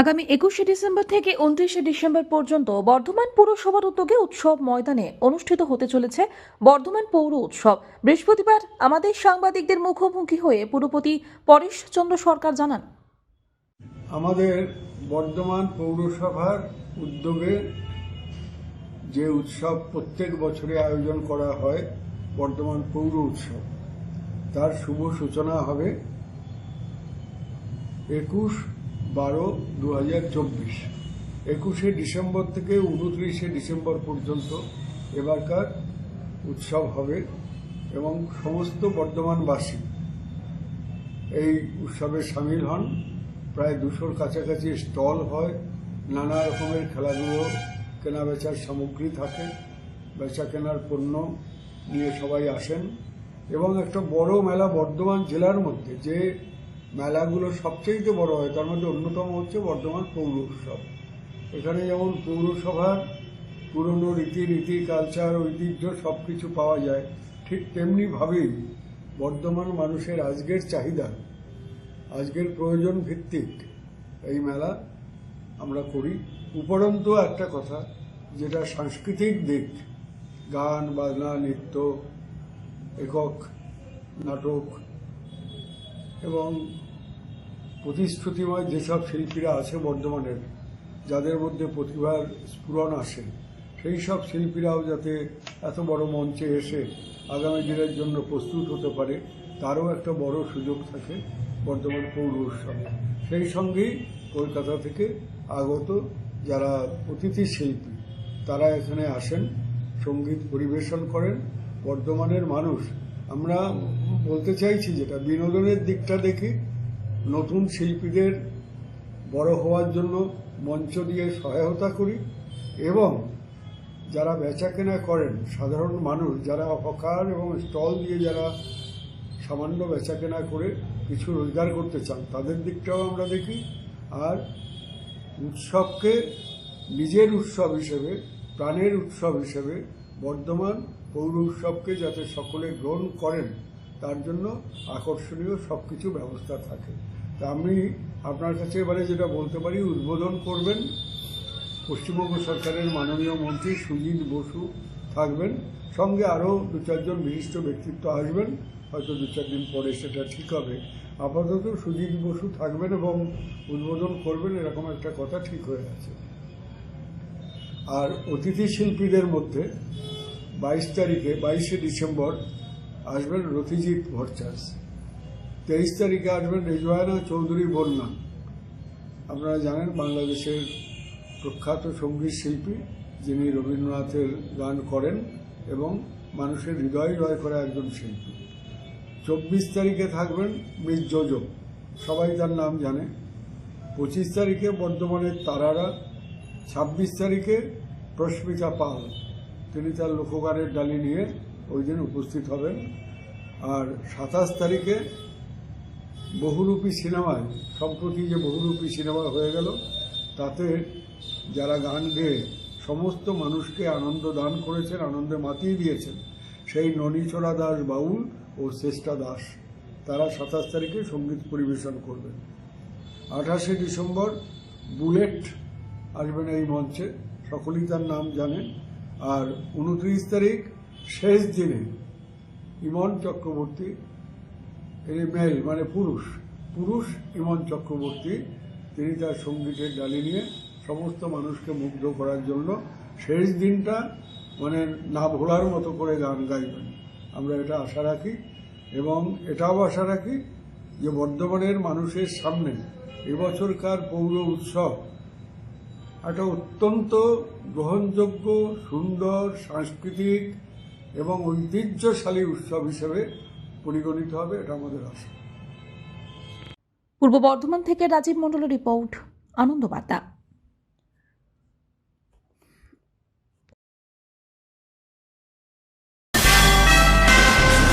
আগামী একুশে ডিসেম্বর থেকে উনত্রিশে ডিসেম্বর পর্যন্ত বর্ধমান পুরসভার উদ্যোগে উৎসব ময়দানে অনুষ্ঠিত হতে চলেছে বর্ধমান পৌর উৎসব। বৃহস্পতিবার আমাদের সাংবাদিকদের মুখোমুখি হয়ে পুরপতি পরেশ চন্দ্র সরকার জানান। আমাদের বর্ধমান পৌরসভার উদ্যোগে যে উৎসব প্রত্যেক বছরে আয়োজন করা হয়, বর্ধমান পৌর উৎসব, তার শুভ সূচনা হবে একুশ বারো দু হাজার চব্বিশ। একুশে ডিসেম্বর থেকে উনত্রিশে ডিসেম্বর পর্যন্ত এবারকার উৎসব হবে এবং সমস্ত বর্ধমানবাসী এই উৎসবে সামিল হন। প্রায় দুশোর কাছাকাছি স্টল হয়। নানা রকমের খেলাধুলো কেনা বেচার সামগ্রী থাকে বেচা কেনার পণ্য নিয়ে সবাই আসেন এবং একটা বড় মেলা বর্ধমান জেলার মধ্যে যে মেলাগুলো সবচেয়ে বড় হয়, তার মধ্যে অন্যতম হচ্ছে বর্ধমান পৌর উৎসব এখানে যেমন পৌরসভার পুরনো রীতিনীতি, কালচার, ঐতিহ্য সব কিছু পাওয়া যায়, ঠিক তেমনিভাবেই বর্ধমান মানুষের আজকের চাহিদা, আজকের প্রয়োজন ভিত্তিক এই মেলা আমরা করি। উপরন্তু একটা কথা, যেটা সাংস্কৃতিক দিক, গান, বাজনা, নৃত্য, একক, নাটক এবং প্রতিশ্রুতিময় যেসব শিল্পীরা আছে বর্ধমানের যাদের মধ্যে প্রতিভার স্ফুরণ আসে, সেই সব শিল্পীরাও যাতে এত বড় মঞ্চে এসে আগামী দিনের জন্য প্রস্তুত হতে পারে, তারও একটা বড় সুযোগ থাকে বর্ধমান পৌর উৎসবে। সেই সঙ্গেই কলকাতা থেকে আগত যারা অতিথি শিল্পী, তারা এখানে আসেন, সংগীত পরিবেশন করেন। বর্ধমানের মানুষ, আমরা বলতে চাইছি যেটা বিনোদনের দিকটা দেখি নতুন শিল্পীদের বড় হওয়ার জন্য মঞ্চ দিয়ে সহায়তা করি এবং যারা বেচাকেনা করেন, সাধারণ মানুষ, যারা হকার এবং স্টল দিয়ে যারা সামান্য বেচাকেনা করে কিছু রোজগার করতে চান, তাদের দিকটাও আমরা দেখি। আর উৎসবকে নিজের উৎসব হিসেবে, প্রাণের উৎসব হিসেবে, বর্ধমান পৌর উৎসবকে যাতে সকলে গ্রহণ করেন, তার জন্য আকর্ষণীয় সব কিছু ব্যবস্থা থাকে। তা আমি আপনার কাছে এবারে যেটা বলতে পারি, উদ্বোধন করবেন পশ্চিমবঙ্গ সরকারের মাননীয় মন্ত্রী সুজিত বসু থাকবেন। সঙ্গে আরও দু চারজন বিশিষ্ট ব্যক্তিত্ব আসবেন, হয়তো দু চার দিন পরে সেটা ঠিক হবে। আপাতত সুজিত বসু থাকবেন এবং উদ্বোধন করবেন, এরকম একটা কথা ঠিক হয়ে আছে। আর অতিথি শিল্পীদের মধ্যে বাইশ তারিখে বাইশে ডিসেম্বর আসবেন রথিজিৎ ভট্টাচ তেইশ তারিখে আসবেন রেজওয়ানা চৌধুরী বন্যা। আপনারা জানেন বাংলাদেশের প্রখ্যাত সংগীত শিল্পী, যিনি রবীন্দ্রনাথের গান করেন এবং মানুষের হৃদয় জয় করা একজন শিল্পী। চব্বিশ তারিখে থাকবেন মিস জোজো। সবাই তার নাম জানে। পঁচিশ তারিখে বর্ধমানের তারারা। ছাব্বিশ তারিখে প্রস্মিতা পাল। তিনি তার লোকগানের ডালি নিয়ে ওই দিন উপস্থিত হবেন। আর সাতাশ তারিখে বহুরূপী সিনেমায়, সম্প্রতি যে বহুরূপী সিনেমা হয়ে গেল, তাতে যারা গান গেয়ে সমস্ত মানুষকে আনন্দ দান করেছেন, আনন্দে মাতিয়ে দিয়েছেন, সেই ননীচরা দাস বাউল ও শ্রেষ্ঠা দাস। তারা সাতাশ তারিখে সংগীত পরিবেশন করবেন। আঠাশে ডিসেম্বর বুলেট আসবেন এই মঞ্চে, সকলেই তার নাম জানেন। আর উনত্রিশ তারিখ শেষ দিনে ইমন চক্রবর্তী মেল মানে পুরুষ। পুরুষ ইমন চক্রবর্তী, তিনি তার সঙ্গীতের ডালি নিয়ে সমস্ত মানুষকে মুগ্ধ করার জন্য শেষ দিনটা মানে না ভোলার মতো করে গান গাইবেন। আমরা এটা আশা রাখি এবং এটাও আশা রাখি যে বর্ধমানের মানুষের সামনে এবছরকার পৌর উৎসব একটা অত্যন্ত গ্রহণযোগ্য, সুন্দর, সাংস্কৃতিক এবং ঐতিহ্যশালী উৎসব হিসেবে পরিগণিত হবে এটা আমাদের আশা। পূর্ব বর্ধমান থেকে রাজীব মণ্ডলের রিপোর্ট আনন্দবার্তা।